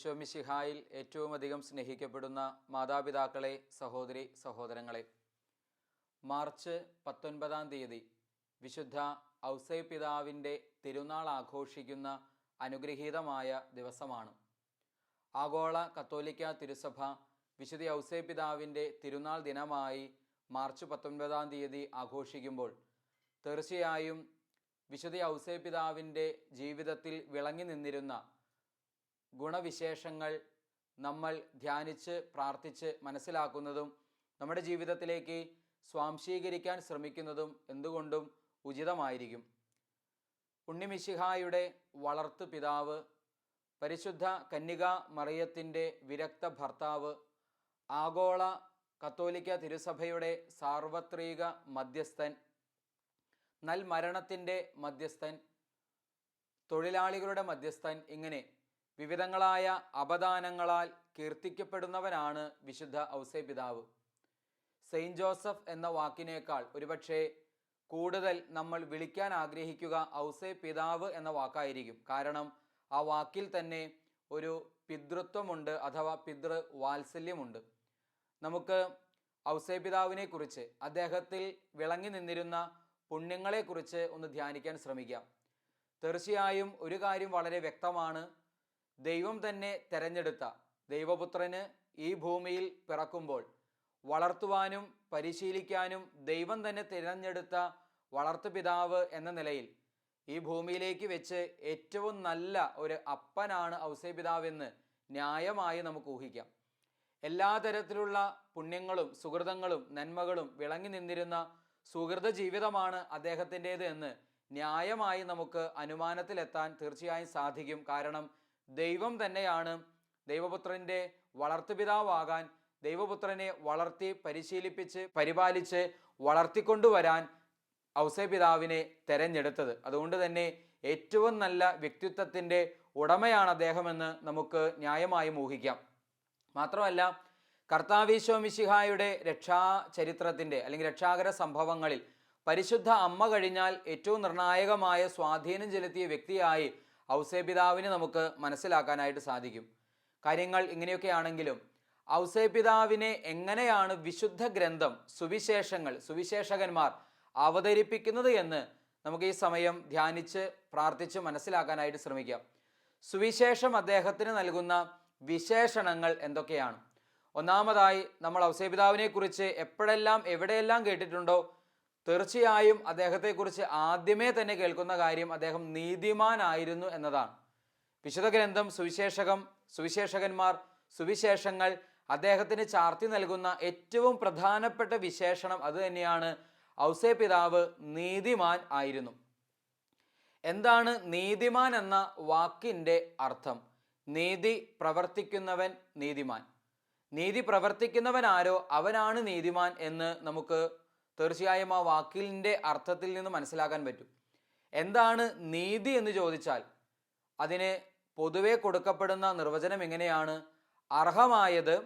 ഈശോമിശിഹായിൽ ഏറ്റവുമധികം സ്നേഹിക്കപ്പെടുന്ന മാതാപിതാക്കളെ സഹോദരി സഹോദരങ്ങളെ. മാർച്ച് പത്തൊൻപതാം തീയതി വിശുദ്ധ ഔസൈ പിതാവിന്റെ തിരുനാൾ ആഘോഷിക്കുന്ന അനുഗ്രഹീതമായ ദിവസമാണ്. ആഗോള കത്തോലിക്ക തിരുസഭ വിശുദ്ധ ഔസൈ പിതാവിന്റെ തിരുനാൾ ദിനമായി മാർച്ച് പത്തൊൻപതാം തീയതി ആഘോഷിക്കുമ്പോൾ തീർച്ചയായും വിശുദ്ധ ഔസൈ പിതാവിന്റെ ജീവിതത്തിൽ വിളങ്ങി നിന്നിരുന്ന ഗുണവിശേഷങ്ങൾ നമ്മൾ ധ്യാനിച്ച് പ്രാർത്ഥിച്ച് മനസ്സിലാക്കുന്നതും നമ്മുടെ ജീവിതത്തിലേക്ക് സ്വാംശീകരിക്കാൻ ശ്രമിക്കുന്നതും എന്തുകൊണ്ടും ഉചിതമായിരിക്കും. ഉണ്ണിമിശിഹായുടെ വളർത്തു പിതാവ് പരിശുദ്ധ കന്യക മറിയത്തിന്റെ വിരക്ത ഭർത്താവ് ആഗോള കത്തോലിക്ക തിരുസഭയുടെ സാർവത്രിക മധ്യസ്ഥൻ നൽമരണത്തിന്റെ മധ്യസ്ഥൻ തൊഴിലാളികളുടെ മധ്യസ്ഥൻ ഇങ്ങനെ വിവിധങ്ങളായ അപദാനങ്ങളാൽ കീർത്തിക്കപ്പെടുന്നവനാണ് വിശുദ്ധ ഔസേ പിതാവ് സെയിന്റ് ജോസഫ് എന്ന വാക്കിനേക്കാൾ ഒരുപക്ഷെ കൂടുതൽ നമ്മൾ വിളിക്കാൻ ആഗ്രഹിക്കുക ഔസേ പിതാവ് എന്ന വാക്കായിരിക്കും. കാരണം ആ വാക്കിൽ തന്നെ ഒരു പിതൃത്വമുണ്ട് അഥവാ പിതൃ വാത്സല്യമുണ്ട്. നമുക്ക് ഔസേ പിതാവിനെ കുറിച്ച് അദ്ദേഹത്തിൽ വിളങ്ങി നിന്നിരുന്ന പുണ്യങ്ങളെക്കുറിച്ച് ഒന്ന് ധ്യാനിക്കാൻ ശ്രമിക്കാം. തീർച്ചയായും ഒരു കാര്യം വളരെ വ്യക്തമാണ്. ദൈവം തന്നെ തെരഞ്ഞെടുത്ത ദൈവപുത്രന് ഈ ഭൂമിയിൽ പിറക്കുമ്പോൾ വളർത്തുവാനും പരിശീലിക്കാനും ദൈവം തന്നെ തിരഞ്ഞെടുത്ത വളർത്തുപിതാവ് എന്ന നിലയിൽ ഈ ഭൂമിയിലേക്ക് വെച്ച് ഏറ്റവും നല്ല ഒരു അപ്പനാണ് ഔസേപിതാവെന്ന് ന്യായമായി നമുക്ക് ഊഹിക്കാം. എല്ലാ തരത്തിലുള്ള പുണ്യങ്ങളും സുഹൃതങ്ങളും നന്മകളും വിളങ്ങി നിന്നിരുന്ന സുഹൃത ജീവിതമാണ് അദ്ദേഹത്തിന്റേത് എന്ന് ന്യായമായി നമുക്ക് അനുമാനത്തിലെത്താൻ തീർച്ചയായും സാധിക്കും. കാരണം ദൈവം തന്നെയാണ് ദൈവപുത്രന്റെ വളർത്തുപിതാവാകാൻ ദൈവപുത്രനെ വളർത്തി പരിശീലിപ്പിച്ച് പരിപാലിച്ച് വളർത്തിക്കൊണ്ടുവരാൻ ഔസേപിതാവിനെ തെരഞ്ഞെടുത്തത്. അതുകൊണ്ട് തന്നെ ഏറ്റവും നല്ല വ്യക്തിത്വത്തിന്റെ ഉടമയാണ് അദ്ദേഹമെന്ന് നമുക്ക് ന്യായമായും ഊഹിക്കാം. മാത്രമല്ല കർത്താവീശോമിശിഹായുടെ രക്ഷാ ചരിത്രത്തിന്റെ അല്ലെങ്കിൽ രക്ഷാകര സംഭവങ്ങളിൽ പരിശുദ്ധ അമ്മ കഴിഞ്ഞാൽ ഏറ്റവും നിർണായകമായ സ്വാധീനം ചെലുത്തിയ വ്യക്തിയായി ഔസേ പിതാവിനെ നമുക്ക് മനസ്സിലാക്കാനായിട്ട് സാധിക്കും. കാര്യങ്ങൾ ഇങ്ങനെയൊക്കെയാണെങ്കിലും ഔസേപിതാവിനെ എങ്ങനെയാണ് വിശുദ്ധ ഗ്രന്ഥം സുവിശേഷങ്ങൾ സുവിശേഷകന്മാർ അവതരിപ്പിക്കുന്നത് എന്ന് നമുക്ക് ഈ സമയം ധ്യാനിച്ച് പ്രാർത്ഥിച്ച് മനസ്സിലാക്കാനായിട്ട് ശ്രമിക്കാം. സുവിശേഷം അദ്ദേഹത്തിന് നൽകുന്ന വിശേഷണങ്ങൾ എന്തൊക്കെയാണ്? ഒന്നാമതായി നമ്മൾ ഔസേപിതാവിനെ കുറിച്ച് എപ്പോഴെല്ലാം എവിടെയെല്ലാം കേട്ടിട്ടുണ്ടോ തീർച്ചയായും അദ്ദേഹത്തെക്കുറിച്ച് ആദ്യമേ തന്നെ കേൾക്കുന്ന കാര്യം അദ്ദേഹം നീതിമാനായിരുന്നു എന്നതാണ്. വിശുദ്ധ ഗ്രന്ഥം സുവിശേഷകം സുവിശേഷകന്മാർ സുവിശേഷങ്ങൾ അദ്ദേഹത്തിന് ചാർത്തി നൽകുന്ന ഏറ്റവും പ്രധാനപ്പെട്ട വിശേഷണം അത് തന്നെയാണ്. ഔസേ പിതാവ് നീതിമാൻ ആയിരുന്നു. എന്താണ് നീതിമാൻ എന്ന വാക്കിന്റെ അർത്ഥം? നീതി പ്രവർത്തിക്കുന്നവൻ നീതിമാൻ. നീതി പ്രവർത്തിക്കുന്നവൻ ആരോ? അവനാണ് നീതിമാൻ എന്ന് നമുക്ക് തീർച്ചയായും ആ വാക്കിന്റെ അർത്ഥത്തിൽ നിന്ന് മനസ്സിലാക്കാൻ പറ്റും. എന്താണ് നീതി എന്ന് ചോദിച്ചാൽ അതിന് പൊതുവെ കൊടുക്കപ്പെടുന്ന നിർവചനം എങ്ങനെയാണ് അർഹമായത്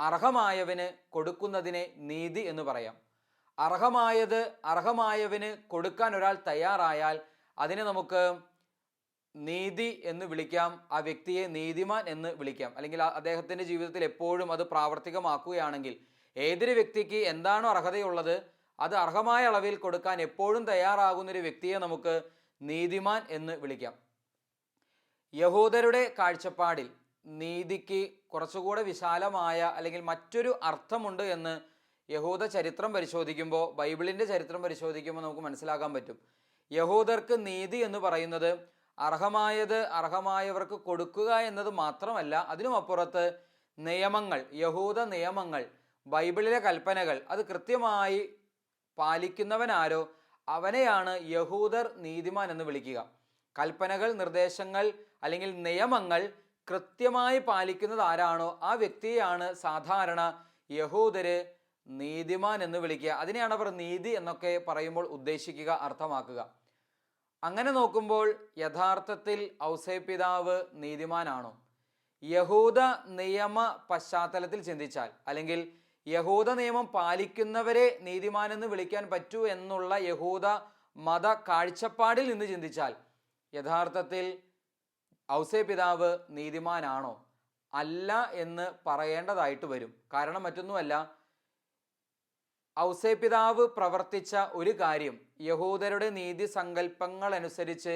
അർഹമായവന് കൊടുക്കുന്നതിനെ നീതി എന്ന് പറയാം. അർഹമായത് അർഹമായവന് കൊടുക്കാൻ ഒരാൾ തയ്യാറായാൽ അതിനെ നമുക്ക് നീതി എന്ന് വിളിക്കാം ആ വ്യക്തിയെ നീതിമാൻ എന്ന് വിളിക്കാം. അല്ലെങ്കിൽ അദ്ദേഹത്തിന്റെ ജീവിതത്തിൽ എപ്പോഴും അത് പ്രാവർത്തികമാക്കുകയാണെങ്കിൽ ഏതൊരു വ്യക്തിക്ക് എന്താണോ അർഹതയുള്ളത് അത് അർഹമായ അളവിൽ കൊടുക്കാൻ എപ്പോഴും തയ്യാറാകുന്ന ഒരു വ്യക്തിയെ നമുക്ക് നീതിമാൻ എന്ന് വിളിക്കാം. യഹൂദരുടെ കാഴ്ചപ്പാടിൽ നീതിക്ക് കുറച്ചുകൂടെ വിശാലമായ അല്ലെങ്കിൽ മറ്റൊരു അർത്ഥമുണ്ട് എന്ന് യഹൂദ ചരിത്രം പരിശോധിക്കുമ്പോൾ ബൈബിളിന്റെ ചരിത്രം പരിശോധിക്കുമ്പോൾ നമുക്ക് മനസ്സിലാക്കാൻ പറ്റും. യഹൂദർക്ക് നീതി എന്ന് പറയുന്നത് അർഹമായത് അർഹമായവർക്ക് കൊടുക്കുക എന്നത് മാത്രമല്ല അതിനുമപ്പുറത്ത് നിയമങ്ങൾ യഹൂദ നിയമങ്ങൾ ബൈബിളിലെ കൽപ്പനകൾ അത് കൃത്യമായി പാലിക്കുന്നവനാരോ അവനെയാണ് യഹൂദർ നീതിമാൻ എന്ന് വിളിക്കുക. കൽപ്പനകൾ നിർദ്ദേശങ്ങൾ അല്ലെങ്കിൽ നിയമങ്ങൾ കൃത്യമായി പാലിക്കുന്നത് ആരാണോ ആ വ്യക്തിയെയാണ് സാധാരണ യഹൂദര് നീതിമാൻ എന്ന് വിളിക്കുക. അതിനെയാണ് അവർ നീതി എന്നൊക്കെ പറയുമ്പോൾ ഉദ്ദേശിക്കുക അർത്ഥമാക്കുക. അങ്ങനെ നോക്കുമ്പോൾ യഥാർത്ഥത്തിൽ ഔസേപിതാവ് നീതിമാനാണോ? യഹൂദ നിയമ പശ്ചാത്തലത്തിൽ ചിന്തിച്ചാൽ അല്ലെങ്കിൽ യഹൂദ നിയമം പാലിക്കുന്നവരെ നീതിമാൻ എന്ന് വിളിക്കാൻ പറ്റൂ എന്നുള്ള യഹൂദ മത കാഴ്ചപ്പാടിൽ നിന്ന് ചിന്തിച്ചാൽ യഥാർത്ഥത്തിൽ ഔസേ പിതാവ് നീതിമാനാണോ? അല്ല എന്ന് പറയേണ്ടതായിട്ട് വരും. കാരണം മറ്റൊന്നുമല്ല ഔസേ പിതാവ് പ്രവർത്തിച്ച ഒരു കാര്യം യഹൂദരുടെ നീതി സങ്കല്പങ്ങൾ അനുസരിച്ച്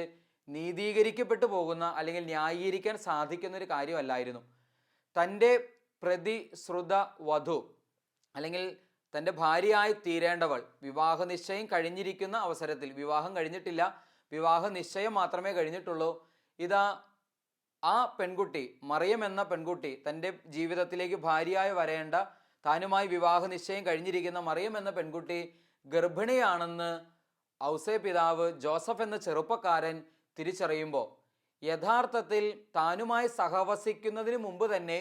നീതീകരിക്കപ്പെട്ടു പോകുന്ന അല്ലെങ്കിൽ ന്യായീകരിക്കാൻ സാധിക്കുന്ന ഒരു കാര്യമല്ലായിരുന്നു. തന്റെ പ്രതിശ്രുത വധു അല്ലെങ്കിൽ തന്റെ ഭാര്യയായി തീരേണ്ടവൾ വിവാഹ നിശ്ചയം കഴിഞ്ഞിരിക്കുന്ന അവസരത്തിൽ വിവാഹം കഴിഞ്ഞിട്ടില്ല വിവാഹ നിശ്ചയം മാത്രമേ കഴിഞ്ഞിട്ടുള്ളൂ ഇതാ ആ പെൺകുട്ടി മറിയം എന്ന പെൺകുട്ടി തന്റെ ജീവിതത്തിലേക്ക് ഭാര്യയായി വരേണ്ട താനുമായി വിവാഹ നിശ്ചയം കഴിഞ്ഞിരിക്കുന്ന മറിയം എന്ന പെൺകുട്ടി ഗർഭിണിയാണെന്ന് ഔസേ പിതാവ് ജോസഫ് എന്ന ചെറുപ്പക്കാരൻ തിരിച്ചറിയുമ്പോൾ യഥാർത്ഥത്തിൽ താനുമായി സഹവസിക്കുന്നതിന് മുമ്പ് തന്നെ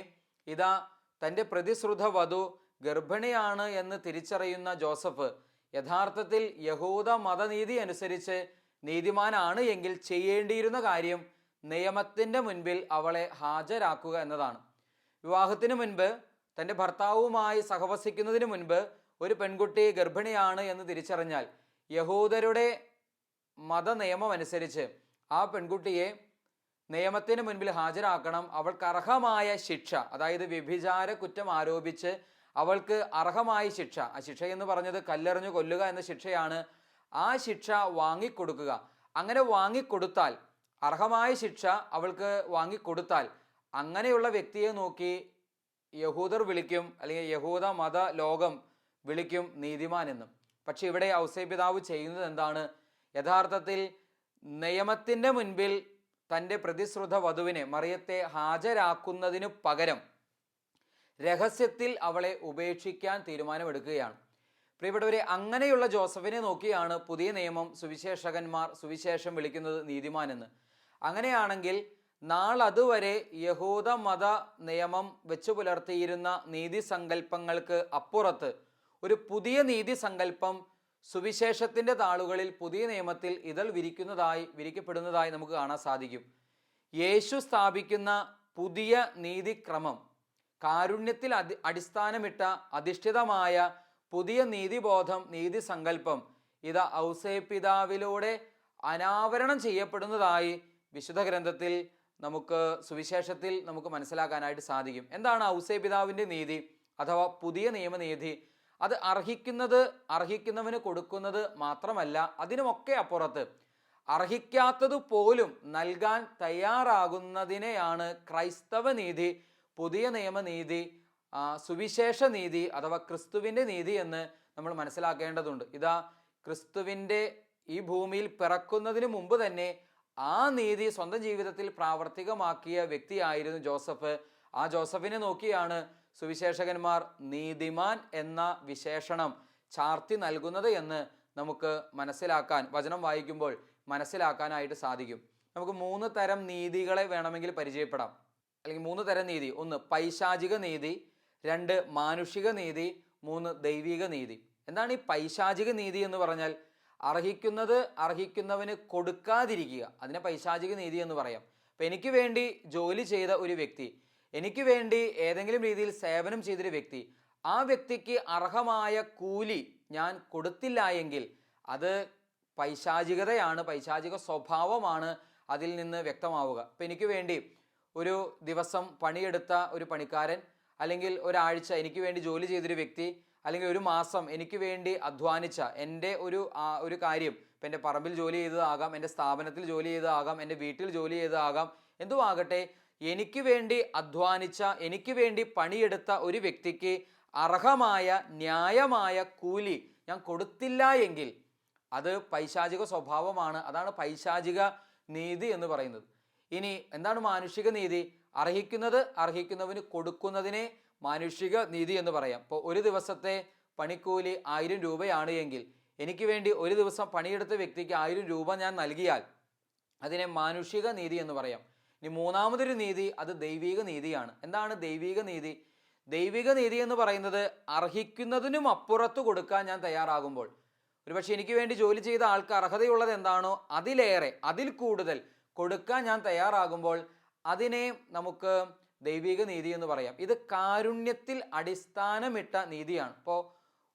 ഇതാ തന്റെ പ്രതിശ്രുത വധു ഗർഭിണിയാണ് എന്ന് തിരിച്ചറിയുന്ന ജോസഫ് യഥാർത്ഥത്തിൽ യഹൂദ മതനീതി അനുസരിച്ച് നീതിമാനാണ് എങ്കിൽ ചെയ്യേണ്ടിയിരുന്ന കാര്യം നിയമത്തിന്റെ മുൻപിൽ അവളെ ഹാജരാക്കുക എന്നതാണ്. വിവാഹത്തിന് മുൻപ് തന്റെ ഭർത്താവുമായി സഹവസിക്കുന്നതിന് മുൻപ് ഒരു പെൺകുട്ടി ഗർഭിണിയാണ് എന്ന് തിരിച്ചറിഞ്ഞാൽ യഹൂദരുടെ മതനിയമമനുസരിച്ച് ആ പെൺകുട്ടിയെ നിയമത്തിന് മുൻപിൽ ഹാജരാക്കണം. അവൾക്ക് അർഹമായ ശിക്ഷ അതായത് വ്യഭിചാര കുറ്റം ആരോപിച്ച് അവൾക്ക് അർഹമായ ശിക്ഷ. ആ ശിക്ഷ എന്ന് പറഞ്ഞത് കല്ലെറിഞ്ഞു കൊല്ലുക എന്ന ശിക്ഷയാണ്. ആ ശിക്ഷ വാങ്ങിക്കൊടുക്കുക. അങ്ങനെ വാങ്ങിക്കൊടുത്താൽ അർഹമായ ശിക്ഷ അവൾക്ക് വാങ്ങിക്കൊടുത്താൽ അങ്ങനെയുള്ള വ്യക്തിയെ നോക്കി യഹൂദർ വിളിക്കും അല്ലെങ്കിൽ യഹൂദ മത ലോകം വിളിക്കും നീതിമാൻ എന്നും. പക്ഷെ ഇവിടെ ഔസേപിതാവ് ചെയ്യുന്നത് എന്താണ്? യഥാർത്ഥത്തിൽ നിയമത്തിന്റെ മുൻപിൽ തന്റെ പ്രതിശ്രുത വധുവിനെ മറിയത്തെ ഹാജരാക്കുന്നതിനു പകരം രഹസ്യത്തിൽ അവളെ ഉപേക്ഷിക്കാൻ തീരുമാനമെടുക്കുകയാണ്. പ്രിയപ്പെട്ടവരെ അങ്ങനെയുള്ള ജോസഫിനെ നോക്കിയാണ് പുതിയ നിയമം സുവിശേഷകന്മാർ സുവിശേഷം വിളിക്കുന്നത് നീതിമാൻ എന്ന് അങ്ങനെയാണെങ്കിൽ നാളതുവരെ യഹൂദ മത നിയമം വെച്ചു പുലർത്തിയിരുന്ന നീതി സങ്കല്പങ്ങൾക്ക് അപ്പുറത്ത് ഒരു പുതിയ നീതി സങ്കല്പം സുവിശേഷത്തിന്റെ താളുകളിൽ പുതിയ നിയമത്തിൽ ഇതൾ വിരിക്കുന്നതായി വിരിക്കപ്പെടുന്നതായി നമുക്ക് കാണാൻ സാധിക്കും. യേശു സ്ഥാപിക്കുന്ന പുതിയ നീതിക്രമം കാരുണ്യത്തിൽ അതി അടിസ്ഥാനമിട്ട അധിഷ്ഠിതമായ പുതിയ നീതിബോധം നീതി സങ്കല്പം ഇത് ഔസേപിതാവിലൂടെ അനാവരണം ചെയ്യപ്പെടുന്നതായി വിശുദ്ധ ഗ്രന്ഥത്തിൽ നമുക്ക് സുവിശേഷത്തിൽ നമുക്ക് മനസ്സിലാക്കാനായിട്ട് സാധിക്കും. എന്താണ് ഔസേപിതാവിന്റെ നീതി അഥവാ പുതിയ നിയമനീതി? അത് അർഹിക്കുന്നത് അർഹിക്കുന്നവന് കൊടുക്കുന്നത് മാത്രമല്ല അതിനുമൊക്കെ അപ്പുറത്ത് അർഹിക്കാത്തത് പോലും നൽകാൻ തയ്യാറാകുന്നതിനെയാണ് ക്രൈസ്തവ നീതി പുതിയ നിയമനീതി സുവിശേഷ നീതി അഥവാ ക്രിസ്തുവിന്റെ നീതി എന്ന് നമ്മൾ മനസ്സിലാക്കേണ്ടതുണ്ട്. ഇതാ ക്രിസ്തുവിന്റെ ഈ ഭൂമിയിൽ പിറക്കുന്നതിന് മുമ്പ് തന്നെ ആ നീതി സ്വന്തം ജീവിതത്തിൽ പ്രാവർത്തികമാക്കിയ വ്യക്തിയായിരുന്നു ജോസഫ്. ആ ജോസഫിനെ നോക്കിയാണ് സുവിശേഷകന്മാർ നീതിമാൻ എന്ന വിശേഷണം ചാർത്തി നൽകുന്നത് എന്ന് നമുക്ക് മനസ്സിലാക്കാൻ വചനം വായിക്കുമ്പോൾ മനസ്സിലാക്കാനായിട്ട് സാധിക്കും. നമുക്ക് മൂന്ന് തരം നീതികളെ വേണമെങ്കിൽ പരിചയപ്പെടാം. അല്ലെങ്കിൽ മൂന്ന് തരം നീതി. ഒന്ന് പൈശാചിക നീതി രണ്ട് മാനുഷിക നീതി മൂന്ന് ദൈവിക നീതി. എന്താണ് ഈ പൈശാചിക നീതി എന്ന് പറഞ്ഞാൽ? അർഹിക്കുന്നത് അർഹിക്കുന്നവന് കൊടുക്കാതിരിക്കുക. അതിനെ പൈശാചിക നീതി എന്ന് പറയാം. അപ്പം എനിക്ക് വേണ്ടി ജോലി ചെയ്ത ഒരു വ്യക്തി എനിക്ക് വേണ്ടി ഏതെങ്കിലും രീതിയിൽ സേവനം ചെയ്തൊരു വ്യക്തി ആ വ്യക്തിക്ക് അർഹമായ കൂലി ഞാൻ കൊടുത്തില്ല എങ്കിൽ അത് പൈശാചികതയാണ് പൈശാചിക സ്വഭാവമാണ് അതിൽ നിന്ന് വ്യക്തമാവുക. അപ്പം എനിക്ക് വേണ്ടി ഒരു ദിവസം പണിയെടുത്ത ഒരു പണിക്കാരൻ അല്ലെങ്കിൽ ഒരാഴ്ച എനിക്ക് വേണ്ടി ജോലി ചെയ്തൊരു വ്യക്തി അല്ലെങ്കിൽ ഒരു മാസം എനിക്ക് വേണ്ടി അധ്വാനിച്ച എന്റെ ഒരു ഒരു കാര്യം ഇപ്പം എന്റെ പറമ്പിൽ ജോലി ചെയ്തതാകാം എന്റെ സ്ഥാപനത്തിൽ ജോലി ചെയ്തതാകാം എന്റെ വീട്ടിൽ ജോലി ചെയ്തതാകാം എന്തുമാകട്ടെ എനിക്ക് വേണ്ടി അധ്വാനിച്ച എനിക്ക് വേണ്ടി പണിയെടുത്ത ഒരു വ്യക്തിക്ക് അർഹമായ ന്യായമായ കൂലി ഞാൻ കൊടുത്തില്ല എങ്കിൽ അത് പൈശാചിക സ്വഭാവമാണ്. അതാണ് പൈശാചിക നീതി എന്ന് പറയുന്നത്. ഇനി എന്താണ് മാനുഷിക നീതി? അർഹിക്കുന്നത് അർഹിക്കുന്നവന് കൊടുക്കുന്നതിനെ മാനുഷിക നീതി എന്ന് പറയാം. ഇപ്പോൾ ഒരു ദിവസത്തെ പണിക്കൂലി ആയിരം രൂപയാണ് എങ്കിൽ എനിക്ക് വേണ്ടി ഒരു ദിവസം പണിയെടുത്ത വ്യക്തിക്ക് ആയിരം രൂപ ഞാൻ നൽകിയാൽ അതിനെ മാനുഷിക നീതി എന്ന് പറയാം. ഇനി മൂന്നാമതൊരു നീതി അത് ദൈവിക നീതിയാണ്. എന്താണ് ദൈവിക നീതി? ദൈവിക നീതി എന്ന് പറയുന്നത് അർഹിക്കുന്നതിനും അപ്പുറത്ത് കൊടുക്കാൻ ഞാൻ തയ്യാറാകുമ്പോൾ ഒരുപക്ഷെ എനിക്ക് വേണ്ടി ജോലി ചെയ്ത ആൾക്ക് അർഹതയുള്ളത് എന്താണോ അതിലേറെ അതിൽ കൂടുതൽ കൊടുക്കാൻ ഞാൻ തയ്യാറാകുമ്പോൾ അതിനെ നമുക്ക് ദൈവിക നീതി എന്ന് പറയാം. ഇത് കാരുണ്യത്തിൽ അടിസ്ഥാനമിട്ട നീതിയാണ്. ഇപ്പോൾ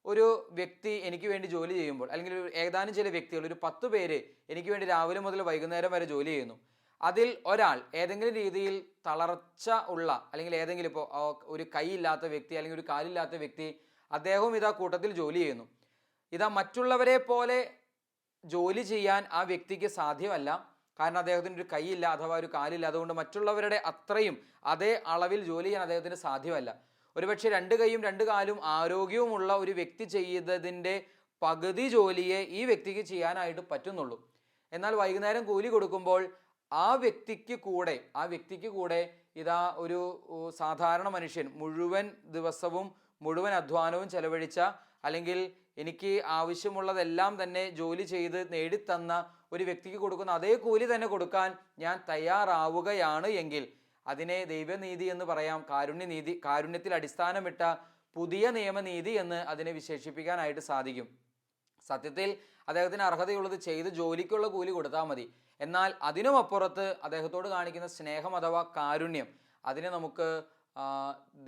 ഒരു വ്യക്തി എനിക്ക് വേണ്ടി ജോലി ചെയ്യുമ്പോൾ അല്ലെങ്കിൽ ഏതാനും ചില വ്യക്തികൾ ഒരു പത്ത് പേര് എനിക്ക് വേണ്ടി രാവിലെ മുതൽ വൈകുന്നേരം വരെ ജോലി ചെയ്യുന്നു. അതിൽ ഒരാൾ ഏതെങ്കിലും രീതിയിൽ തളർച്ച ഉള്ള അല്ലെങ്കിൽ ഏതെങ്കിലും ഇപ്പോൾ ഒരു കൈയില്ലാത്ത വ്യക്തി അല്ലെങ്കിൽ ഒരു കാലില്ലാത്ത വ്യക്തി അദ്ദേഹവും ഇതാ കൂട്ടത്തിൽ ജോലി ചെയ്യുന്നു. ഇതാ മറ്റുള്ളവരെ പോലെ ജോലി ചെയ്യാൻ ആ വ്യക്തിക്ക് സാധ്യമല്ല. കാരണം അദ്ദേഹത്തിന് ഒരു കൈയില്ല അഥവാ ഒരു കാലില്ല. അതുകൊണ്ട് മറ്റുള്ളവരുടെ അത്രയും അതേ അളവിൽ ജോലി ചെയ്യാൻ അദ്ദേഹത്തിന് സാധ്യമല്ല. ഒരുപക്ഷെ രണ്ട് കൈയും രണ്ട് കാലും ആരോഗ്യവുമുള്ള ഒരു വ്യക്തി ചെയ്തതിന്റെ പകുതി ജോലിയെ ഈ വ്യക്തിക്ക് ചെയ്യാനായിട്ട് പറ്റുന്നുള്ളൂ. എന്നാൽ വൈകുന്നേരം കൂലി കൊടുക്കുമ്പോൾ ആ വ്യക്തിക്ക് കൂടെ ആ വ്യക്തിക്ക് കൂടെ ഇതാ ഒരു സാധാരണ മനുഷ്യൻ മുഴുവൻ ദിവസവും മുഴുവൻ അധ്വാനവും ചെലവഴിച്ച അല്ലെങ്കിൽ എനിക്ക് ആവശ്യമുള്ളതെല്ലാം തന്നെ ജോലി ചെയ്ത് നേടിത്തന്ന ഒരു വ്യക്തിക്ക് കൊടുക്കുന്ന അതേ കൂലി തന്നെ കൊടുക്കാൻ ഞാൻ തയ്യാറാവുകയാണ് എങ്കിൽ അതിനെ ദൈവനീതി എന്ന് പറയാം കാരുണ്യനീതി കാരുണ്യത്തിൽ അടിസ്ഥാനമിട്ട പുതിയ നിയമനീതി എന്ന് അതിനെ വിശേഷിപ്പിക്കാനായിട്ട് സാധിക്കും. സത്യത്തിൽ അദ്ദേഹത്തിന് അർഹതയുള്ളത് ചെയ്ത് ജോലിക്കുള്ള കൂലി കൊടുത്താൽ മതി. എന്നാൽ അതിനുമപ്പുറത്ത് അദ്ദേഹത്തോട് കാണിക്കുന്ന സ്നേഹം അഥവാ കാരുണ്യം അതിനെ നമുക്ക്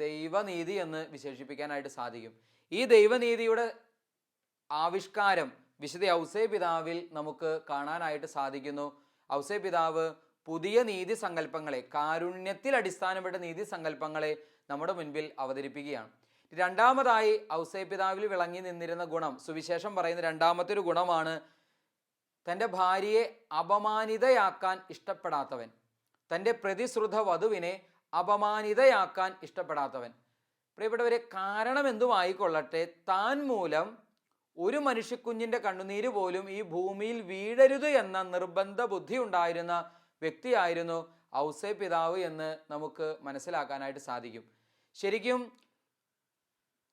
ദൈവനീതി എന്ന് വിശേഷിപ്പിക്കാനായിട്ട് സാധിക്കും. ഈ ദൈവനീതിയുടെ ആവിഷ്കാരം. വിശുദ്ധ ഔസേ പിതാവിൽ നമുക്ക് കാണാനായിട്ട് സാധിക്കുന്നു. ഔസേ പിതാവ് പുതിയ നീതി സങ്കല്പങ്ങളെ കാരുണ്യത്തിൽ അടിസ്ഥാനപ്പെട്ട നീതി സങ്കല്പങ്ങളെ നമ്മുടെ മുൻപിൽ അവതരിപ്പിക്കുകയാണ്. രണ്ടാമതായി ഔസേ പിതാവിൽ വിളങ്ങി നിന്നിരുന്ന ഗുണം സുവിശേഷം പറയുന്ന രണ്ടാമത്തെ ഒരു ഗുണമാണ് തന്റെ ഭാര്യയെ അപമാനിതയാക്കാൻ ഇഷ്ടപ്പെടാത്തവൻ. തന്റെ പ്രതിശ്രുത വധുവിനെ അപമാനിതയാക്കാൻ ഇഷ്ടപ്പെടാത്തവൻ. പ്രിയപ്പെട്ടവരെ കാരണം എന്തുമായിക്കൊള്ളട്ടെ താൻ മൂലം ഒരു മനുഷ്യക്കുഞ്ഞിന്റെ കണ്ണുനീര് പോലും ഈ ഭൂമിയിൽ വീഴരുത് എന്ന നിർബന്ധ ബുദ്ധി ഉണ്ടായിരുന്ന വ്യക്തിയായിരുന്നു ഔസേ പിതാവ് എന്ന് നമുക്ക് മനസ്സിലാക്കാനായിട്ട് സാധിക്കും. ശരിക്കും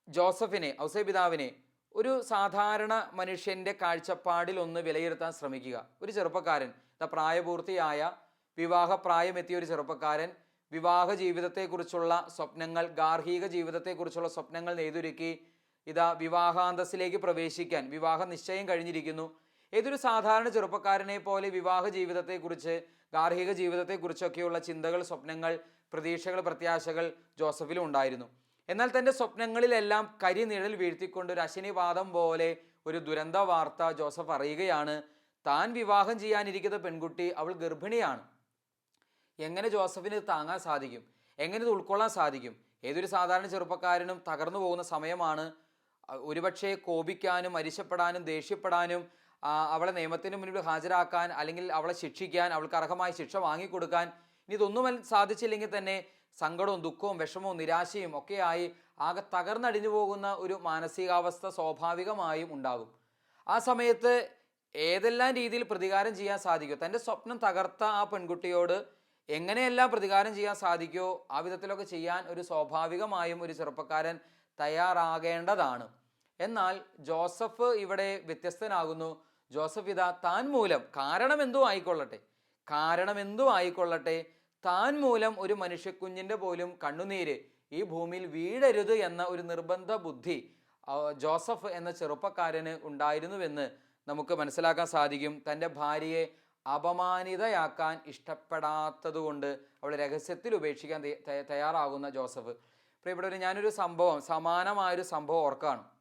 ജോസഫിനെ ഔസേ പിതാവിനെ ഒരു സാധാരണ മനുഷ്യന്റെ കാഴ്ചപ്പാടിൽ ഒന്ന് വിലയിരുത്താൻ ശ്രമിക്കുക. ഒരു ചെറുപ്പക്കാരൻ പ്രായപൂർത്തിയായ വിവാഹപ്രായമെത്തിയ ഒരു ചെറുപ്പക്കാരൻ വിവാഹ ജീവിതത്തെക്കുറിച്ചുള്ള സ്വപ്നങ്ങൾ ഗാർഹിക ജീവിതത്തെക്കുറിച്ചുള്ള സ്വപ്നങ്ങൾ നെയ്തൊരുക്കി ഇതാ വിവാഹാന്തസ്സിലേക്ക് പ്രവേശിക്കാൻ വിവാഹ നിശ്ചയം കഴിഞ്ഞിരിക്കുന്നു. ഏതൊരു സാധാരണ ചെറുപ്പക്കാരനെ പോലെ വിവാഹ ജീവിതത്തെക്കുറിച്ച് ഗാർഹിക ജീവിതത്തെക്കുറിച്ചൊക്കെയുള്ള ചിന്തകൾ സ്വപ്നങ്ങൾ പ്രതീക്ഷകൾ പ്രത്യാശകൾ ജോസഫിലും ഉണ്ടായിരുന്നു. എന്നാൽ തന്റെ സ്വപ്നങ്ങളിലെല്ലാം കരിനിഴൽ വീഴ്ത്തിക്കൊണ്ട് ഒരു അശനിവാദം പോലെ ഒരു ദുരന്ത വാർത്ത ജോസഫ് അറിയുകയാണ്. താൻ വിവാഹം ചെയ്യാനിരിക്കുന്ന പെൺകുട്ടി അവൾ ഗർഭിണിയാണ്. എങ്ങനെ ജോസഫിന് താങ്ങാൻ സാധിക്കും? എങ്ങനെ ഇത് ഉൾക്കൊള്ളാൻ സാധിക്കും? ഏതൊരു സാധാരണ ചെറുപ്പക്കാരനും തകർന്നു പോകുന്ന സമയമാണ് ഒരുപക്ഷെ കോപിക്കാനും അരിശപ്പെടാനും ദേഷ്യപ്പെടാനും അവളെ നിയമത്തിന് മുന്നിൽ ഹാജരാക്കാൻ അല്ലെങ്കിൽ അവളെ ശിക്ഷിക്കാൻ അവൾക്ക് അർഹമായ ശിക്ഷ വാങ്ങിക്കൊടുക്കാൻ ഇനി ഇതൊന്നും സാധിച്ചില്ലെങ്കിൽ തന്നെ സങ്കടവും ദുഃഖവും വിഷമവും നിരാശയും ഒക്കെയായി ആകെ തകർന്നടിഞ്ഞു പോകുന്ന ഒരു മാനസികാവസ്ഥ സ്വാഭാവികമായും ഉണ്ടാകും. ആ സമയത്ത് ഏതെല്ലാം രീതിയിൽ പ്രതികാരം ചെയ്യാൻ സാധിക്കുമോ തന്റെ സ്വപ്നം തകർത്ത ആ പെൺകുട്ടിയോട് എങ്ങനെയെല്ലാം പ്രതികാരം ചെയ്യാൻ സാധിക്കുമോ ആ വിധത്തിലൊക്കെ ചെയ്യാൻ ഒരു സ്വാഭാവികമായും ഒരു ചെറുപ്പക്കാരൻ തയ്യാറാകേണ്ടതാണ്. എന്നാൽ ജോസഫ് ഇവിടെ വ്യത്യസ്തനാകുന്നു. ജോസഫ് ഇതാ താൻ മൂലം. കാരണം എന്തോ ആയിക്കൊള്ളട്ടെ. കാരണം എന്തോ ആയിക്കൊള്ളട്ടെ. താൻ മൂലം ഒരു മനുഷ്യക്കുഞ്ഞിന്റെ പോലും കണ്ണുനീര് ഈ ഭൂമിയിൽ വീഴരുത് എന്ന ഒരു നിർബന്ധ ബുദ്ധി ജോസഫ് എന്ന ചെറുപ്പക്കാരന് ഉണ്ടായിരുന്നുവെന്ന് നമുക്ക് മനസ്സിലാക്കാൻ സാധിക്കും. തന്റെ ഭാര്യയെ അപമാനിതയാക്കാൻ ഇഷ്ടപ്പെടാത്തതുകൊണ്ട് അവൾ രഹസ്യത്തിൽ ഉപേക്ഷിക്കാൻ തയ്യാറാകുന്ന ജോസഫ്. പ്രിയപ്പെട്ടവർ ഞാനൊരു സംഭവം സമാനമായൊരു സംഭവം എ-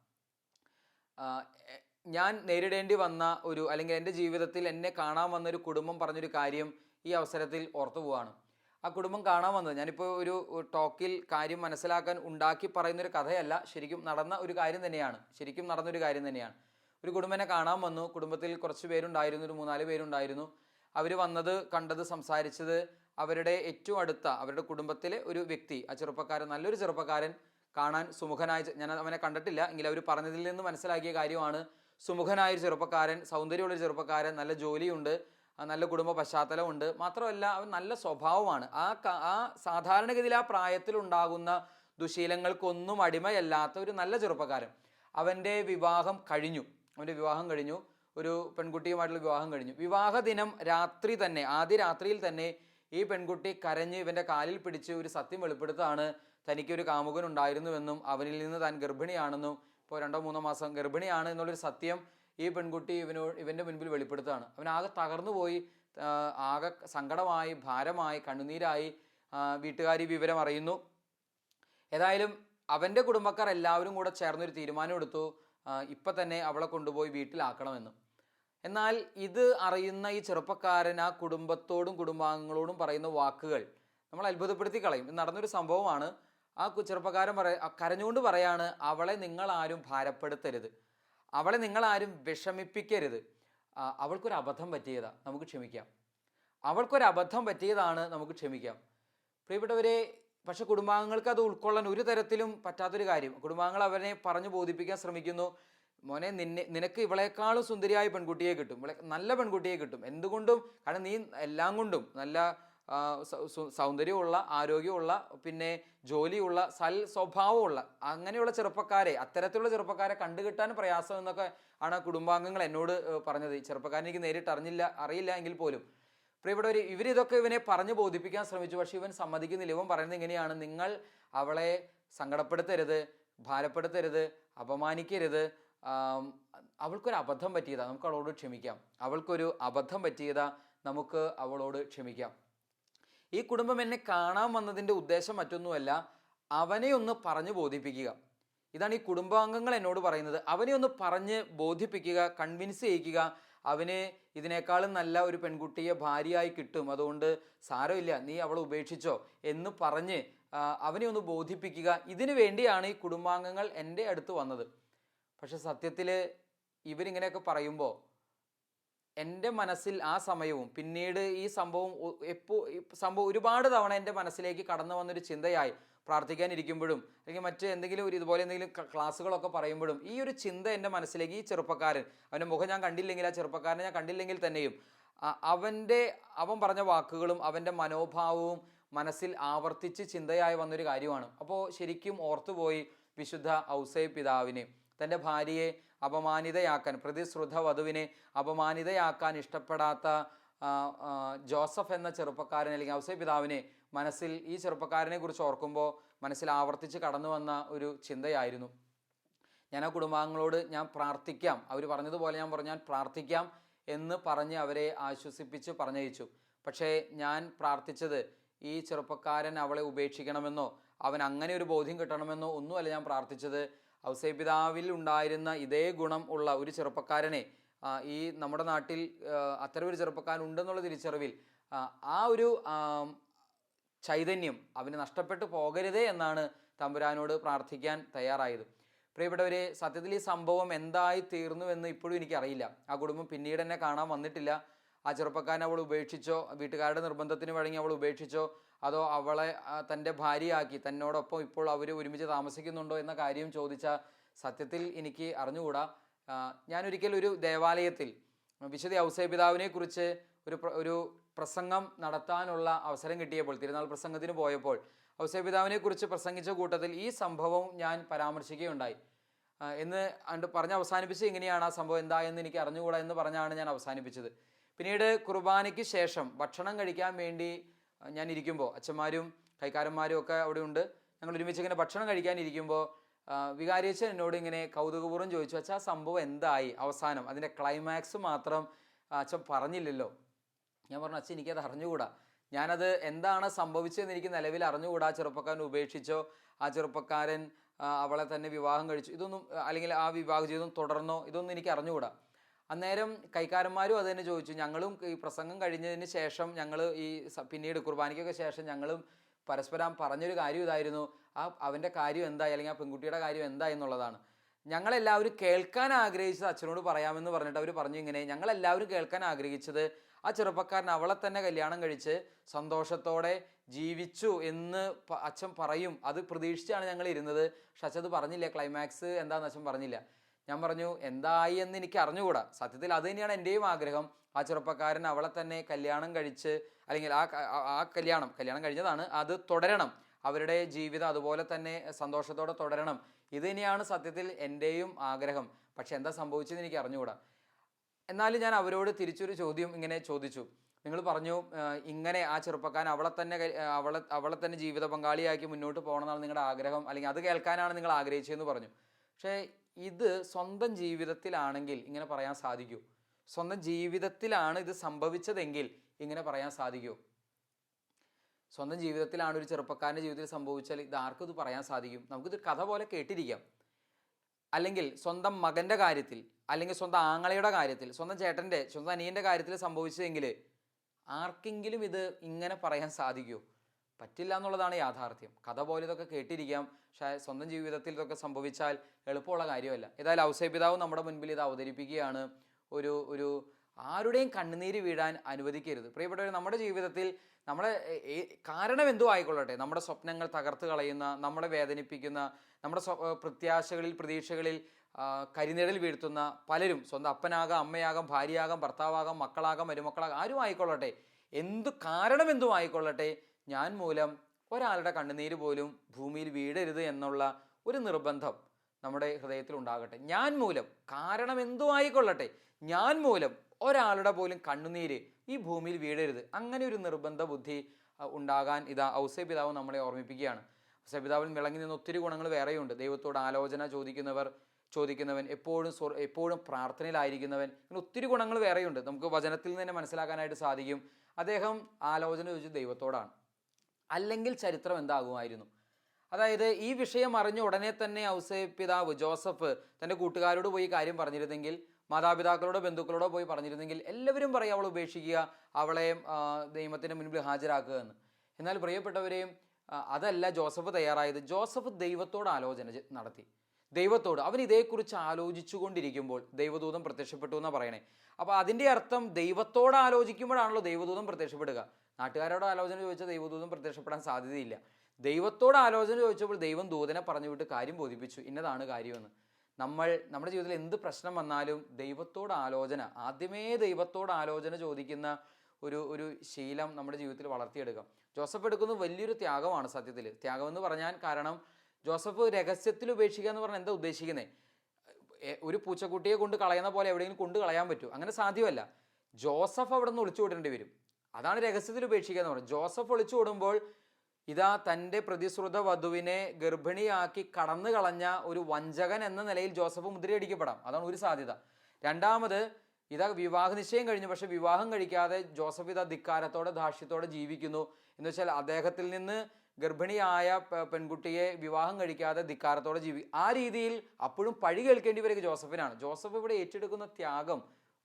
ഞാൻ നേരിടേണ്ടി വന്ന ഒരു അല്ലെങ്കിൽ എന്റെ ജീവിതത്തിൽ എന്നെ കാണാൻ വന്ന ഒരു കുടുംബം പറഞ്ഞൊരു കാര്യം ഈ അവസരത്തിൽ ഓർത്തു പോവാണ്. ആ കുടുംബം കാണാൻ വന്നത്. ഞാനിപ്പോൾ ഒരു ടോക്കിൽ കാര്യം മനസ്സിലാക്കാൻ ഉണ്ടാക്കി പറയുന്നൊരു കഥയല്ല ശരിക്കും നടന്ന ഒരു കാര്യം തന്നെയാണ്. ശരിക്കും നടന്നൊരു കാര്യം തന്നെയാണ്. ഒരു കുടുംബനെ കാണാൻ വന്നു. കുടുംബത്തിൽ കുറച്ച് പേരുണ്ടായിരുന്നു ഒരു മൂന്നാൽ പേരുണ്ടായിരുന്നു. അവർ വന്നത് കണ്ടത് സംസാരിച്ചത് അവരുടെ ഏറ്റവും അടുത്ത അവരുടെ കുടുംബത്തിലെ ഒരു വ്യക്തി ആ ചെറുപ്പക്കാരൻ നല്ലൊരു ചെറുപ്പക്കാരൻ കാണാൻ സുമുഖനായ ഞാൻ അവനെ കണ്ടിട്ടില്ല. എങ്കിലും അവർ പറഞ്ഞതിൽ നിന്ന് മനസ്സിലാക്കിയ കാര്യമാണ്. സുമുഖനായ ഒരു ചെറുപ്പക്കാരൻ സൗന്ദര്യമുള്ള ഒരു ചെറുപ്പക്കാരൻ നല്ല ജോലിയുണ്ട് നല്ല കുടുംബ പശ്ചാത്തലമുണ്ട്. മാത്രമല്ല അവൻ നല്ല സ്വഭാവമാണ്. ആ ആ സാധാരണഗതിയിൽ ആ പ്രായത്തിലുണ്ടാകുന്ന ദുശീലങ്ങൾക്കൊന്നും അടിമയല്ലാത്ത ഒരു നല്ല ചെറുപ്പക്കാരൻ. അവന്റെ വിവാഹം കഴിഞ്ഞു. അവന്റെ വിവാഹം കഴിഞ്ഞു. ഒരു പെൺകുട്ടിയുമായിട്ടുള്ള വിവാഹം കഴിഞ്ഞു. വിവാഹ ദിനം രാത്രി തന്നെ ആദ്യ രാത്രിയിൽ തന്നെ ഈ പെൺകുട്ടി കരഞ്ഞ് ഇവന്റെ കാലിൽ പിടിച്ച് ഒരു സത്യം വെളിപ്പെടുത്താണ് തനിക്കൊരു കാമുകൻ ഉണ്ടായിരുന്നുവെന്നും അവനിൽ നിന്ന് താൻ ഗർഭിണിയാണെന്നും ഇപ്പോൾ രണ്ടോ മൂന്നോ മാസം ഗർഭിണിയാണ് എന്നുള്ളൊരു സത്യം ഈ പെൺകുട്ടി ഇവനോ ഇവന്റെ മുൻപിൽ വെളിപ്പെടുത്തുകയാണ്. അവൻ ആകെ തകർന്നു പോയി ആകെ സങ്കടമായി ഭാരമായി കണ്ണുനീരായി വീട്ടുകാരി വിവരം അറിയുന്നു. ഏതായാലും അവന്റെ കുടുംബക്കാർ എല്ലാവരും കൂടെ ചേർന്നൊരു തീരുമാനം എടുത്തു ഇപ്പം തന്നെ അവളെ കൊണ്ടുപോയി വീട്ടിലാക്കണമെന്ന്. എന്നാൽ ഇത് അറിയുന്ന ഈ ചെറുപ്പക്കാരൻ ആ കുടുംബത്തോടും കുടുംബാംഗങ്ങളോടും പറയുന്ന വാക്കുകൾ നമ്മൾ അത്ഭുതപ്പെടുത്തി കളയും. നടന്നൊരു സംഭവമാണ്. ആ ചെറുപ്പക്കാരൻ പറ കരഞ്ഞുകൊണ്ട് പറയാണ് അവളെ നിങ്ങളാരും ഭാരപ്പെടുത്തരുത്. അവളെ നിങ്ങളാരും വിഷമിപ്പിക്കരുത്. അവൾക്കൊരു അബദ്ധം പറ്റിയതാ നമുക്ക് ക്ഷമിക്കാം. അവൾക്കൊരു അബദ്ധം പറ്റിയതാണ് നമുക്ക് ക്ഷമിക്കാം. പ്രിയപ്പെട്ടവരെ പക്ഷെ കുടുംബാംഗങ്ങൾക്ക് അത് ഉൾക്കൊള്ളാൻ ഒരു തരത്തിലും പറ്റാത്തൊരു കാര്യം. കുടുംബാംഗങ്ങൾ അവനെ പറഞ്ഞു ബോധിപ്പിക്കാൻ ശ്രമിക്കുന്നു. മോനെ നിന്നെ നിനക്ക് ഇവളെക്കാളും സുന്ദരിയായ പെൺകുട്ടിയെ കിട്ടും. ഇവളെ നല്ല പെൺകുട്ടിയെ കിട്ടും. എന്തുകൊണ്ടും കാരണം നീ എല്ലാം കൊണ്ടും നല്ല സൗന്ദര്യമുള്ള ആരോഗ്യമുള്ള പിന്നെ ജോലിയുള്ള സൽ സ്വഭാവമുള്ള അങ്ങനെയുള്ള ചെറുപ്പക്കാരെ അത്തരത്തിലുള്ള ചെറുപ്പക്കാരെ കണ്ടുകിട്ടാൻ പ്രയാസം എന്നൊക്കെ ആണ് കുടുംബാംഗങ്ങൾ എന്നോട് പറഞ്ഞത്. ചെറുപ്പക്കാരൻ എനിക്ക് നേരിട്ട് അറിഞ്ഞില്ല അറിയില്ല എങ്കിൽ പോലും. പ്രിയപ്പെട്ടവർ ഇവരിതൊക്കെ ഇവനെ പറഞ്ഞു ബോധിപ്പിക്കാൻ ശ്രമിച്ചു. പക്ഷെ ഇവൻ സമ്മതിക്കുന്നില്ല. ഇവൻ പറയുന്നത് ഇങ്ങനെയാണ്. നിങ്ങൾ അവളെ സങ്കടപ്പെടുത്തരുത് ഭാരപ്പെടുത്തരുത് അപമാനിക്കരുത്. അവൾക്കൊരു അബദ്ധം പറ്റിയതാ. നമുക്ക് അവളോട് ക്ഷമിക്കാം. അവൾക്കൊരു അബദ്ധം പറ്റിയതാ. നമുക്ക് അവളോട് ക്ഷമിക്കാം. ഈ കുടുംബം എന്നെ കാണാൻ വന്നതിന്റെ ഉദ്ദേശം മറ്റൊന്നുമല്ല അവനെ ഒന്ന് പറഞ്ഞു ബോധിപ്പിക്കുക. ഇതാണ് ഈ കുടുംബാംഗങ്ങൾ എന്നോട് പറയുന്നത്. അവനെ ഒന്ന് പറഞ്ഞ് ബോധിപ്പിക്കുക കൺവിൻസ് ചെയ്യിക്കുക. അവന് ഇതിനേക്കാളും നല്ല ഒരു പെൺകുട്ടിയെ ഭാര്യയായി കിട്ടും. അതുകൊണ്ട് സാരമില്ല നീ അവളെ ഉപേക്ഷിച്ചോ എന്ന് പറഞ്ഞ് അവനെ ഒന്ന് ബോധിപ്പിക്കുക. ഇതിനു വേണ്ടിയാണ് ഈ കുടുംബാംഗങ്ങൾ എന്റെ അടുത്ത് വന്നത്. പക്ഷെ സത്യത്തിൽ ഇവരിങ്ങനെയൊക്കെ പറയുമ്പോൾ എന്റെ മനസ്സിൽ ആ സമയവും പിന്നീട് ഈ സംഭവം എപ്പോൾ സംഭവം ഒരുപാട് തവണ എന്റെ മനസ്സിലേക്ക് കടന്നു വന്നൊരു ചിന്തയായി പ്രാർത്ഥിക്കാനിരിക്കുമ്പോഴും അല്ലെങ്കിൽ മറ്റ് എന്തെങ്കിലും ഒരു ഇതുപോലെ എന്തെങ്കിലും ക്ലാസ്സുകളൊക്കെ പറയുമ്പോഴും ഈ ഒരു ചിന്ത എന്റെ മനസ്സിലേക്ക് ഈ ചെറുപ്പക്കാരൻ അവന്റെ മുഖം ഞാൻ കണ്ടില്ലെങ്കിൽ ആ ചെറുപ്പക്കാരനെ ഞാൻ കണ്ടില്ലെങ്കിൽ തന്നെയും അവന്റെ അവൻ പറഞ്ഞ വാക്കുകളും അവന്റെ മനോഭാവവും മനസ്സിൽ ആവർത്തിച്ച് ചിന്തയായി വന്നൊരു കാര്യമാണ്. അപ്പോൾ ശരിക്കും ഓർത്തുപോയി വിശുദ്ധ ഔസൈ പിതാവിനെ തന്റെ ഭാര്യയെ അപമാനിതയാക്കാൻ പ്രതിശ്രുത വധുവിനെ അപമാനിതയാക്കാൻ ഇഷ്ടപ്പെടാത്ത ജോസഫ് എന്ന ചെറുപ്പക്കാരൻ അല്ലെങ്കിൽ ഔസൈ പിതാവിനെ മനസ്സിൽ ഈ ചെറുപ്പക്കാരനെ കുറിച്ച് ഓർക്കുമ്പോൾ മനസ്സിൽ ആവർത്തിച്ച് കടന്നു വന്ന ഒരു ചിന്തയായിരുന്നു. ഞാൻ ആ കുടുംബാംഗങ്ങളോട് ഞാൻ പ്രാർത്ഥിക്കാം അവർ പറഞ്ഞതുപോലെ ഞാൻ പറഞ്ഞു ഞാൻ പ്രാർത്ഥിക്കാം എന്ന് പറഞ്ഞ് അവരെ ആശ്വസിപ്പിച്ച് പറഞ്ഞയച്ചു. പക്ഷേ ഞാൻ പ്രാർത്ഥിച്ചത് ഈ ചെറുപ്പക്കാരൻ അവളെ ഉപേക്ഷിക്കണമെന്നോ അവൻ അങ്ങനെ ഒരു ബോധ്യം കിട്ടണമെന്നോ ഒന്നുമല്ല ഞാൻ പ്രാർത്ഥിച്ചത് ഔസേ പിതാവിൽ ഉണ്ടായിരുന്ന ഇതേ ഗുണം ഉള്ള ഒരു ചെറുപ്പക്കാരനെ ഈ നമ്മുടെ നാട്ടിൽ അത്തരം ഒരു ചെറുപ്പക്കാരൻ ഉണ്ടെന്നുള്ള തിരിച്ചറിവിൽ ആ, ആ ഒരു ചൈതന്യം അവന് നഷ്ടപ്പെട്ടു പോകരുതേ എന്നാണ് തമ്പുരാനോട് പ്രാർത്ഥിക്കാൻ തയ്യാറായത്. പ്രിയപ്പെട്ടവരെ സത്യത്തിൽ ഈ സംഭവം എന്തായി തീർന്നു എന്ന് ഇപ്പോഴും എനിക്കറിയില്ല. ആ കുടുംബം പിന്നീട് എന്നെ കാണാൻ വന്നിട്ടില്ല. ആ ചെറുപ്പക്കാരനെ അവൾ ഉപേക്ഷിച്ചോ വീട്ടുകാരുടെ നിർബന്ധത്തിന് വഴങ്ങി അവൾ ഉപേക്ഷിച്ചോ അതോ അവളെ തന്റെ ഭാര്യയാക്കി തന്നോടൊപ്പം ഇപ്പോൾ അവർ ഒരുമിച്ച് താമസിക്കുന്നുണ്ടോ എന്ന കാര്യം ചോദിച്ച സത്യത്തിൽ എനിക്ക് അറിഞ്ഞുകൂടാ. ഞാനൊരിക്കൽ ഒരു ദേവാലയത്തിൽ വിശുദ്ധ ഔസേപിതാവിനെ കുറിച്ച് ഒരു ഒരു പ്രസംഗം നടത്താനുള്ള അവസരം കിട്ടിയപ്പോൾ തിരുനാൾ പ്രസംഗത്തിന് പോയപ്പോൾ ഔസേപിതാവിനെ കുറിച്ച് പ്രസംഗിച്ച കൂട്ടത്തിൽ ഈ സംഭവം ഞാൻ പരാമർശിക്കുകയുണ്ടായി. എന്ന് അണ്ട് പറഞ്ഞ് അവസാനിപ്പിച്ച് ഇങ്ങനെയാണ് ആ സംഭവം എന്താ എന്ന് എനിക്ക് അറിഞ്ഞുകൂടാ എന്ന് പറഞ്ഞാണ് ഞാൻ അവസാനിപ്പിച്ചത്. പിന്നീട് കുർബാനയ്ക്ക് ശേഷം ഭക്ഷണം കഴിക്കാൻ വേണ്ടി ഞാൻ ഇരിക്കുമ്പോൾ അച്ഛന്മാരും കൈക്കാരന്മാരും ഒക്കെ അവിടെ ഉണ്ട്. ഞങ്ങൾ ഒരുമിച്ച് ഇങ്ങനെ ഭക്ഷണം കഴിക്കാനിരിക്കുമ്പോൾ വികാരിയച്ഛൻ എന്നോട് ഇങ്ങനെ കൗതുകപൂർവം ചോദിച്ചു അച്ഛാ ആ സംഭവം എന്തായി? അവസാനം അതിന്റെ ക്ലൈമാക്സ് മാത്രം അച്ഛൻ പറഞ്ഞില്ലല്ലോ? ഞാൻ പറഞ്ഞു അച്ഛൻ എനിക്കത് അറിഞ്ഞുകൂടാ. ഞാനത് എന്താണ് സംഭവിച്ചതെന്ന് എനിക്ക് നിലവിൽ അറിഞ്ഞുകൂടാ. ആ ചെറുപ്പക്കാരൻ ഉപേക്ഷിച്ചോ? ആ ചെറുപ്പക്കാരൻ അവളെ തന്നെ വിവാഹം കഴിച്ചു. ഇതൊന്നും അല്ലെങ്കിൽ ആ വിവാഹ ജീവിതം തുടർന്നോ? ഇതൊന്നും എനിക്ക് അറിഞ്ഞുകൂടാ. അന്നേരം കൈക്കാരന്മാരും അത് തന്നെ ചോദിച്ചു. ഞങ്ങളും ഈ പ്രസംഗം കഴിഞ്ഞതിന് ശേഷം ഞങ്ങൾ ഈ പിന്നീട് കുർബാനയ്ക്കൊക്കെ ശേഷം ഞങ്ങളും പരസ്പരം പറഞ്ഞൊരു കാര്യം ഇതായിരുന്നു. ആ അവന്റെ കാര്യം എന്തായി? അല്ലെങ്കിൽ ആ പെൺകുട്ടിയുടെ കാര്യം എന്തായി എന്നുള്ളതാണ്. ഞങ്ങളെല്ലാവരും കേൾക്കാൻ ആഗ്രഹിച്ചത് അച്ഛനോട് പറയാമെന്ന് പറഞ്ഞിട്ട് അവർ പറഞ്ഞു ഇങ്ങനെ ഞങ്ങളെല്ലാവരും കേൾക്കാൻ ആഗ്രഹിച്ചത് ആ ചെറുപ്പക്കാരൻ അവളെ തന്നെ കല്യാണം കഴിച്ച് സന്തോഷത്തോടെ ജീവിച്ചു എന്ന് അച്ഛൻ പറയും. അത് പ്രതീക്ഷിച്ചാണ് ഞങ്ങൾ ഇരുന്നത് പക്ഷെ അച്ഛൻ അത് പറഞ്ഞില്ല. ക്ലൈമാക്സ് എന്താണെന്ന് അച്ഛൻ പറഞ്ഞില്ല. ഞാൻ പറഞ്ഞു എന്തായി എന്ന് എനിക്ക് അറിഞ്ഞുകൂടാ. സത്യത്തിൽ അത് തന്നെയാണ് എന്റെയും ആഗ്രഹം. ആ ചെറുപ്പക്കാരൻ അവളെ തന്നെ കല്യാണം കഴിച്ച് അല്ലെങ്കിൽ ആ ആ- കല്യാണം കല്യാണം കഴിഞ്ഞതാണ് അത് തുടരണം. അവരുടെ ജീവിതം അതുപോലെ തന്നെ സന്തോഷത്തോടെ തുടരണം. ഇത് തന്നെയാണ് സത്യത്തിൽ എന്റെയും ആഗ്രഹം. പക്ഷെ എന്താ സംഭവിച്ചതെന്ന് എനിക്ക് അറിഞ്ഞുകൂടാ. എന്നാലും ഞാൻ അവരോട് തിരിച്ചൊരു ചോദ്യം ഇങ്ങനെ ചോദിച്ചു. നിങ്ങൾ പറഞ്ഞു ഇങ്ങനെ ആ ചെറുപ്പക്കാരൻ അവളെ തന്നെ അവളെ അവളെ തന്നെ ജീവിത പങ്കാളിയാക്കി മുന്നോട്ട് പോകണമെന്നാണ് നിങ്ങളുടെ ആഗ്രഹം അല്ലെങ്കിൽ അത് കേൾക്കാനാണ് നിങ്ങൾ ആഗ്രഹിച്ചതെന്ന് പറഞ്ഞു. പക്ഷേ ഇത് സ്വന്തം ജീവിതത്തിലാണെങ്കിൽ ഇങ്ങനെ പറയാൻ സാധിക്കൂ. സ്വന്തം ജീവിതത്തിലാണ് ഇത് സംഭവിച്ചതെങ്കിൽ ഇങ്ങനെ പറയാൻ സാധിക്കൂ. സ്വന്തം ജീവിതത്തിലാണ് ഒരു ചെറുപ്പക്കാരന്റെ ജീവിതത്തിൽ സംഭവിച്ചാൽ ഇത് ആർക്കും ഇത് പറയാൻ സാധിക്കും. നമുക്കിത് കഥ പോലെ കേട്ടിരിക്കാം. അല്ലെങ്കിൽ സ്വന്തം മകന്റെ കാര്യത്തിൽ അല്ലെങ്കിൽ സ്വന്തം ആങ്ങളയുടെ കാര്യത്തിൽ സ്വന്തം ചേട്ടന്റെ സ്വന്തം അനിയന്റെ കാര്യത്തിൽ സംഭവിച്ചതെങ്കിൽ ആർക്കെങ്കിലും ഇത് ഇങ്ങനെ പറയാൻ സാധിക്കുമോ പറ്റില്ല എന്നുള്ളതാണ് യാഥാർത്ഥ്യം. കഥ പോലെ ഇതൊക്കെ കേട്ടിരിക്കാം. പക്ഷേ സ്വന്തം ജീവിതത്തിൽ ഇതൊക്കെ സംഭവിച്ചാൽ എളുപ്പമുള്ള കാര്യമല്ല. ഏതായാലും ഔസേപിതാവ് നമ്മുടെ മുൻപിൽ ഇത് അവതരിപ്പിക്കുകയാണ്. ഒരു ഒരു ആരുടെയും കണ്ണുനീര് വീഴാൻ അനുവദിക്കരുത്. പ്രിയപ്പെട്ടവർ നമ്മുടെ ജീവിതത്തിൽ നമ്മളെ കാരണം എന്തോ ആയിക്കൊള്ളട്ടെ. നമ്മുടെ സ്വപ്നങ്ങൾ തകർത്ത് കളയുന്ന നമ്മളെ വേദനിപ്പിക്കുന്ന നമ്മുടെ പ്രത്യാശകളിൽ പ്രതീക്ഷകളിൽ കരിനിഴൽ വീഴ്ത്തുന്ന പലരും സ്വന്തം അപ്പനാകാം അമ്മയാകാം ഭാര്യയാകാം ഭർത്താവാകാം മക്കളാകാം മരുമക്കളാകാം ആരും ആയിക്കൊള്ളട്ടെ. എന്ത് കാരണം എന്തും ആയിക്കൊള്ളട്ടെ. ഞാൻ മൂലം ഒരാളുടെ കണ്ണുനീര് പോലും ഭൂമിയിൽ വീഴരുത് എന്നുള്ള ഒരു നിർബന്ധം നമ്മുടെ ഹൃദയത്തിൽ ഉണ്ടാകട്ടെ. ഞാൻ മൂലം കാരണം എന്തും ആയിക്കൊള്ളട്ടെ. ഞാൻ മൂലം ഒരാളുടെ പോലും കണ്ണുനീര് ഈ ഭൂമിയിൽ വീഴരുത് അങ്ങനെ ഒരു നിർബന്ധ ബുദ്ധി ഉണ്ടാകാൻ ഇതാ ഔസേ പിതാവ് നമ്മളെ ഓർമ്മിപ്പിക്കുകയാണ്. ഔസേ പിതാവിൽ വിളങ്ങി നിന്ന് ഒത്തിരി ഗുണങ്ങൾ വേറെയുണ്ട്. ദൈവത്തോട് ആലോചന ചോദിക്കുന്നവർ ചോദിക്കുന്നവൻ എപ്പോഴും സ്വർ എപ്പോഴും പ്രാർത്ഥനയിലായിരിക്കുന്നവൻ ഇങ്ങനെ ഒത്തിരി ഗുണങ്ങൾ വേറെയുണ്ട്. നമുക്ക് വചനത്തിൽ നിന്ന് തന്നെ മനസ്സിലാക്കാനായിട്ട് സാധിക്കും. അദ്ദേഹം ആലോചന ചോദിച്ച് ദൈവത്തോടാണ്. അല്ലെങ്കിൽ ചരിത്രം എന്താകുമായിരുന്നു? അതായത് ഈ വിഷയം അറിഞ്ഞ ഉടനെ തന്നെ ഔസേ പിതാവ് ജോസഫ് തന്റെ കൂട്ടുകാരോട് പോയി കാര്യം പറഞ്ഞിരുന്നെങ്കിൽ മാതാപിതാക്കളോടോ ബന്ധുക്കളോടോ പോയി പറഞ്ഞിരുന്നെങ്കിൽ എല്ലാവരും പറയും അവൾ ഉപേക്ഷിക്കുക അവളെ ദൈവത്തിന് മുൻപിൽ ഹാജരാക്കുക എന്ന്. എന്നാൽ പ്രിയപ്പെട്ടവരെയും അതല്ല ജോസഫ് തയ്യാറായത്. ജോസഫ് ദൈവത്തോട് ആലോചന നടത്തി. ദൈവത്തോട്. അവൻ ഇതേക്കുറിച്ച് ആലോചിച്ചു കൊണ്ടിരിക്കുമ്പോൾ ദൈവദൂതം പ്രത്യക്ഷപ്പെട്ടു എന്നാണ് പറയണേ. അപ്പോൾ അതിന്റെ അർത്ഥം ദൈവത്തോട് ആലോചിക്കുമ്പോഴാണല്ലോ ദൈവദൂതം പ്രത്യക്ഷപ്പെടുക. നാട്ടുകാരോട് ആലോചന ചോദിച്ചാൽ ദൈവദൂതം പ്രത്യക്ഷപ്പെടാൻ സാധ്യതയില്ല. ദൈവത്തോട് ആലോചന ചോദിച്ചപ്പോൾ ദൈവം ദൂതനെ പറഞ്ഞു വിട്ട് കാര്യം ബോധിപ്പിച്ചു. ഇന്നതാണ് കാര്യമെന്ന്. നമ്മൾ നമ്മുടെ ജീവിതത്തിൽ എന്ത് പ്രശ്നം വന്നാലും ദൈവത്തോട് ആലോചന ആദ്യമേ ദൈവത്തോട് ആലോചന ചോദിക്കുന്ന ഒരു ഒരു ശീലം നമ്മുടെ ജീവിതത്തിൽ വളർത്തിയെടുക്കാം. ജോസഫ് എടുക്കുന്നത് വലിയൊരു ത്യാഗമാണ് സത്യത്തിൽ. ത്യാഗം എന്ന് പറഞ്ഞാൽ കാരണം ജോസഫ് രഹസ്യത്തിൽ ഉപേക്ഷിക്കുക എന്ന് പറഞ്ഞാൽ എന്താ ഉദ്ദേശിക്കുന്നത് ഒരു പൂച്ചക്കുട്ടിയെ കൊണ്ട് കളയുന്ന പോലെ എവിടെയെങ്കിലും കൊണ്ട് കളയാൻ പറ്റും. അങ്ങനെ സാധ്യമല്ല. ജോസഫ് അവിടെ നിന്ന് ഒളിച്ചു വിടേണ്ടി വരും. അതാണ് രഹസ്യത്തിൽ ഉപേക്ഷിക്കുക എന്ന് പറഞ്ഞത് ജോസഫ് ഒളിച്ചു വിടുമ്പോൾ ഇതാ തന്റെ പ്രതിശ്രുത വധുവിനെ ഗർഭിണിയാക്കി കടന്നു കളഞ്ഞ ഒരു വഞ്ചകൻ എന്ന നിലയിൽ ജോസഫ് മുദ്രയടിക്കപ്പെടാം. അതാണ് ഒരു സാധ്യത. രണ്ടാമത് ഇതാ വിവാഹ നിശ്ചയം കഴിഞ്ഞു പക്ഷെ വിവാഹം കഴിക്കാതെ ജോസഫ് ഇതാ ധിക്കാരത്തോടെ ധാർഷ്ട്യത്തോടെ ജീവിക്കുന്നു. എന്ന് വെച്ചാൽ അദ്ദേഹത്തിൽ നിന്ന് ഗർഭിണിയായ പെൺകുട്ടിയെ വിവാഹം കഴിക്കാതെ ധിക്കാരത്തോടെ ജീവി ആ രീതിയിൽ അപ്പോഴും പഴി കേൾക്കേണ്ടി വരിക ജോസഫിനാണ്. ജോസഫ് ഇവിടെ ഏറ്റെടുക്കുന്ന ത്യാഗം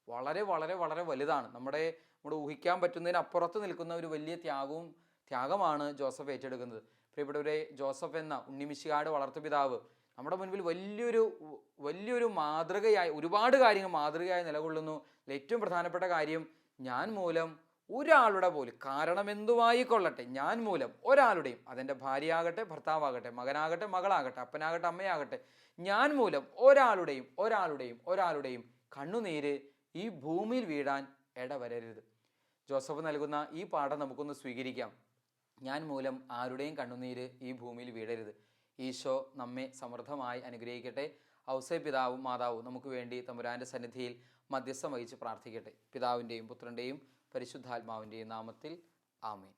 വളരെ വളരെ വളരെ വലുതാണ്. നമ്മുടെ നമ്മുടെ ഊഹിക്കാൻ പറ്റുന്നതിനപ്പുറത്ത് നിൽക്കുന്ന ഒരു വലിയ ത്യാഗവും ത്യാഗമാണ് ജോസഫ് ഏറ്റെടുക്കുന്നത്. പ്രിയപ്പെട്ടവരെ ജോസഫ് എന്ന ഉണ്ണിമിശികാട് വളർത്തുപിതാവ് നമ്മുടെ മുൻപിൽ വലിയൊരു വലിയൊരു മാതൃകയായി ഒരുപാട് കാര്യങ്ങൾ മാതൃകയായി നിലകൊള്ളുന്നു. ഏറ്റവും പ്രധാനപ്പെട്ട കാര്യം ഞാൻ മൂലം ഒരാളുടെ പോലും കാരണം എന്തുമായിക്കൊള്ളട്ടെ ഞാൻ മൂലം ഒരാളുടെയും അതെന്റെ ഭാര്യയാകട്ടെ ഭർത്താവാകട്ടെ മകനാകട്ടെ മകളാകട്ടെ അപ്പനാകട്ടെ അമ്മയാകട്ടെ ഞാൻ മൂലം ഒരാളുടെയും ഒരാളുടെയും ഒരാളുടെയും കണ്ണുനീര് ഈ ഭൂമിയിൽ വീഴാൻ ഇടവരരുത്. ജോസഫ് നൽകുന്ന ഈ പാഠം നമുക്കൊന്ന് സ്വീകരിക്കാം. ഞാൻ മൂലം ആരുടെയും കണ്ണുനീര് ഈ ഭൂമിയിൽ വീഴരുത്. ഈശോ നമ്മെ സമൃദ്ധമായി അനുഗ്രഹിക്കട്ടെ. ഔസേ പിതാവും മാതാവും നമുക്ക് വേണ്ടി തമ്പുരാന്റെ സന്നിധിയിൽ മധ്യസ്ഥം വഹിച്ച് പ്രാർത്ഥിക്കട്ടെ. പിതാവിന്റെയും പുത്രന്റെയും പരിശുദ്ധാത്മാവിന്റെയും നാമത്തിൽ ആമേൻ.